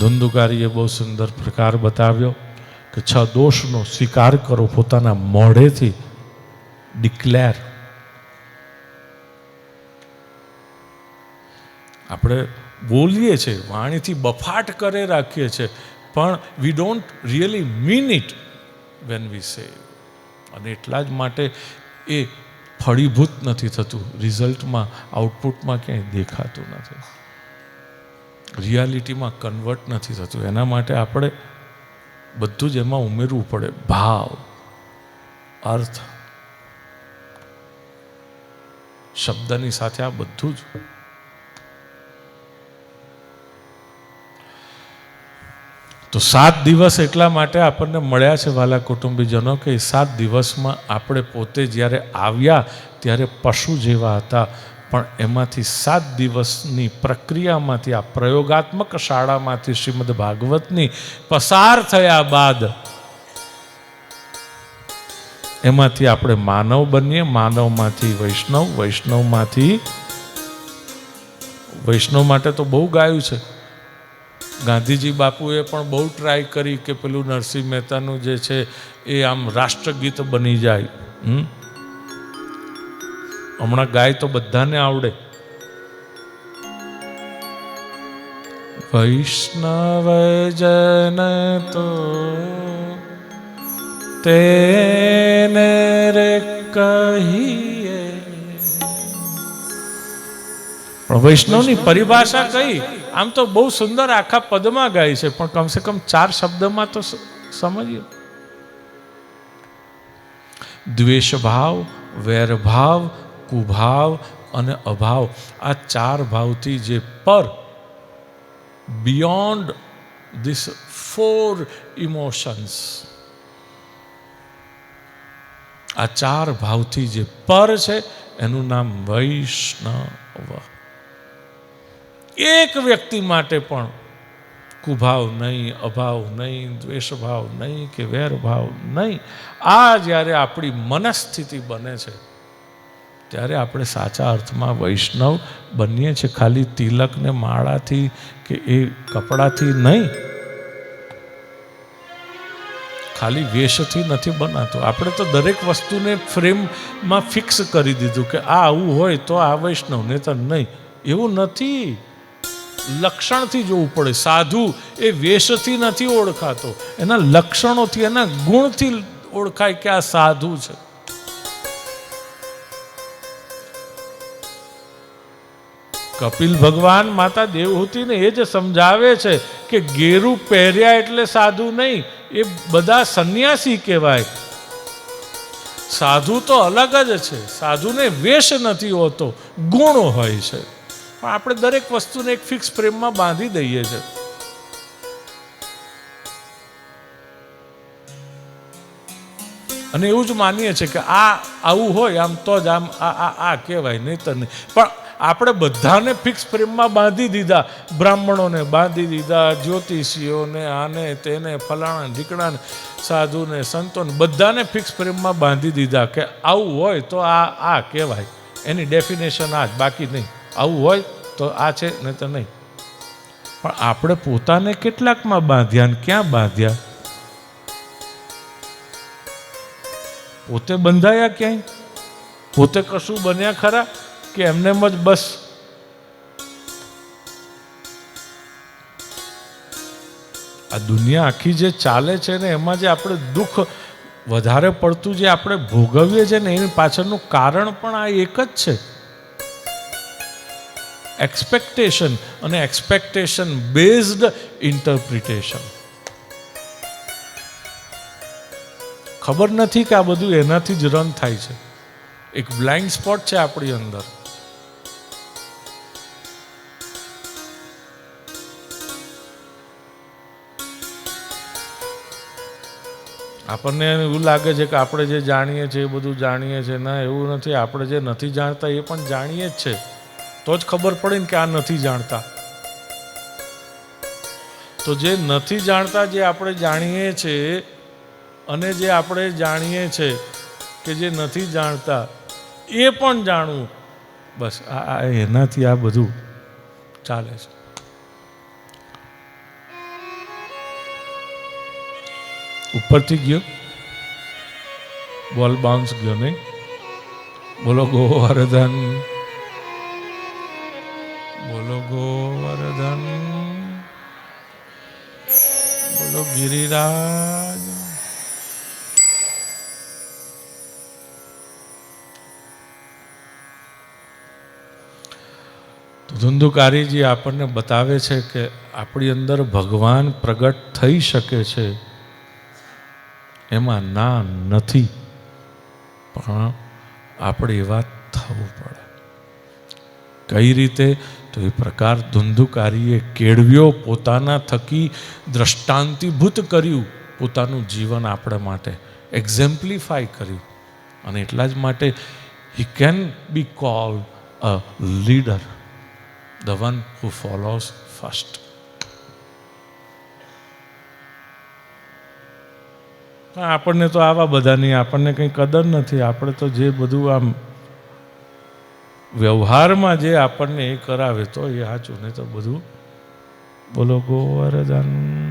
ધુંધુકારીએ બહુ સુંદર પ્રકાર બતાવ્યો કે છ દોષનો સ્વીકાર કરો પોતાના મોઢેથી. ડિક્લેર આપણે બોલીએ છીએ, વાણીથી બફાટ કરે રાખીએ છીએ, પણ we don't really mean it when we say અને એટલા જ માટે એ ફળીભૂત નથી થતું રિઝલ્ટમાં આઉટપુટમાં ક્યાંય દેખાતું નથી. રિયાલિટીમાં કન્વર્ટ નથી થતું. એના માટે આપણે બધું જ એમાં ઉમેરવું પડે. ભાવ, અર્થ, શબ્દની સાથે આ બધું જ. તો સાત દિવસ એટલા માટે આપણને મળ્યા છે વાલા કુટુંબીજનો કે સાત દિવસમાં આપણે પોતે જ્યારે આવ્યા ત્યારે પશુ જેવા હતા. પણ એમાંથી સાત દિવસની પ્રક્રિયામાંથી, આ પ્રયોગાત્મક શાળામાંથી શ્રીમદ ભાગવતની પસાર થયા બાદ એમાંથી આપણે માનવ બનીએ. માનવમાંથી વૈષ્ણવ, વૈષ્ણવમાંથી વૈષ્ણવ માટે તો બહુ ગાયું છે. ગાંધીજી બાપુએ પણ બહુ ટ્રાય કરી કે પેલું નરસિંહ મહેતાનું જે છે એ આમ રાષ્ટ્રગીત બની જાય. હમ? હમણાં ગાય તો બધાને આવડે. વૈષ્ણવ જન તો તેને રે કહીએ. વૈષ્ણવની પરિભાષા કઈ? આમ તો બહુ સુંદર આખા પદમાં ગાય છે, પણ કમસે કમ ચાર શબ્દમાં તો સમજ્યો સમજીએ. દ્વેષ ભાવ વેર ભાવ કુભાવ અને અભાવ. આ ચાર ભાવથી જે પર બિયોન્ડ ધીસ ફોર ઇમોશન્સ આ ચાર ભાવથી જે પર છે, એનું નામ વૈષ્ણવ. એક વ્યક્તિ માટે પણ કુભાવ નહીં, અભાવ નહીં, દ્વેષભાવ નહીં કે વેરભાવ નહીં. આ જ્યારે આપણી મનસ્થિતિ બને છે ત્યારે આપણે સાચા અર્થમાં વૈષ્ણવ બનીએ છીએ. ખાલી તિલકને માળાથી કે એ કપડાથી નહીં. ખાલી વેશથી નથી બનાતું. આપણે તો દરેક વસ્તુને ફ્રેમમાં ફિક્સ કરી દીધું કે આ આવું હોય તો આ વૈષ્ણવ ને તો નહીં. એવું નથી. લક્ષણથી જોવું પડે. સાધુ એ વેશથી નથી ઓળખાતો. એના લક્ષણોથી, એના ગુણથી ઓળખાય કે આ સાધુ છે. કપિલ ભગવાન માતા દેવહૂતિને એ જ સમજાવે છે કે ગેરું પહેર્યા એટલે સાધુ નહીં, એ બધા સંન્યાસી કહેવાય. સાધુ તો અલગ જ છે, સાધુને વેશ નથી હોતો, ગુણ હોય છે. પણ આપણે દરેક વસ્તુને એક ફિક્સ પ્રેમમાં બાંધી દઈએ છીએ અને એવું જ માનીએ છીએ કે આ આવું હોય, આમ તો જ આમ આ આ કહેવાય નહીં તો નહીં. પણ આપણે બધાને ફિક્સ ફ્રેમમાં બાંધી દીધા. બ્રાહ્મણોને બાંધી દીધા, જ્યોતિષીઓને આને, તેને, ફલાણા, ઢીકણાને, સાધુને, સંતોને બધાને ફિક્સ ફ્રેમમાં બાંધી દીધા કે આવું હોય તો આ આ કહેવાય. એની ડેફિનેશન આ જ, બાકી નહીં. આવું હોય તો આ છે, નહીં તો નહીં. પણ આપણે પોતાને કેટલાકમાં બાંધ્યા ને ક્યાં બાંધ્યા? પોતે બંધાયા ક્યાંય? પોતે કશું બન્યા ખરા? કે એમનેમ જ બસ. આ દુનિયા આખી જે ચાલે છે ને, એમાં જે આપણે દુઃખ વધારે પડતું જે આપણે ભોગવીએ છીએ ને, એની પાછળનું કારણ પણ આ એક જ છે. એક્સપેક્ટેશન અને એક્સપેક્ટેશન બેઝડ ઇન્ટરપ્રિટેશન ખબર નથી કે આ બધું એનાથી જ રન થાય છે. એક બ્લાઇન્ડ સ્પોટ છે આપણી અંદર. આપણને એવું લાગે છે કે આપણે જે જાણીએ છીએ, એ બધું જાણીએ છીએ. ના, એવું નથી. આપણે જે નથી જાણતા, એ પણ જાણીએ જ છે. તો જ ખબર પડે ને કે આ નથી જાણતા. તો જે નથી જાણતા, જે આપણે જાણીએ છીએ અને જે આપણે જાણીએ છીએ કે જે નથી જાણતા, એ પણ જાણવું. બસ, આ એનાથી આ બધું ચાલે છે. ઉપરથી ગયો. બોલ બાઉન્સ ગયો નહીં. બોલો ગોવર્ધન. બોલો ગોવર્ધન. બોલો ગિરિરાજ. ધુંધુકારીજી આપણને બતાવે છે કે આપણી અંદર ભગવાન પ્રગટ થઈ શકે છે. એમાં ના નથી, પણ આપણે એવા થવું પડે. કઈ રીતે? તો એ પ્રકાર ધુંધુકારીએ કેળવ્યો, પોતાના થકી દ્રષ્ટાંતિભૂત કર્યું, પોતાનું જીવન આપણે માટે એક્ઝેમ્પ્લિફાય કર્યું. અને એટલા જ માટે he can be call a leader the one who follows first આપણને તો આવા બધાની આપણને કંઈ કદર નથી. આપણે તો જે બધું આમ વ્યવહારમાં જે આપણને એ કરાવે તો એ સાચું. નહીં તો બધું બોલો, ગોવર્ધન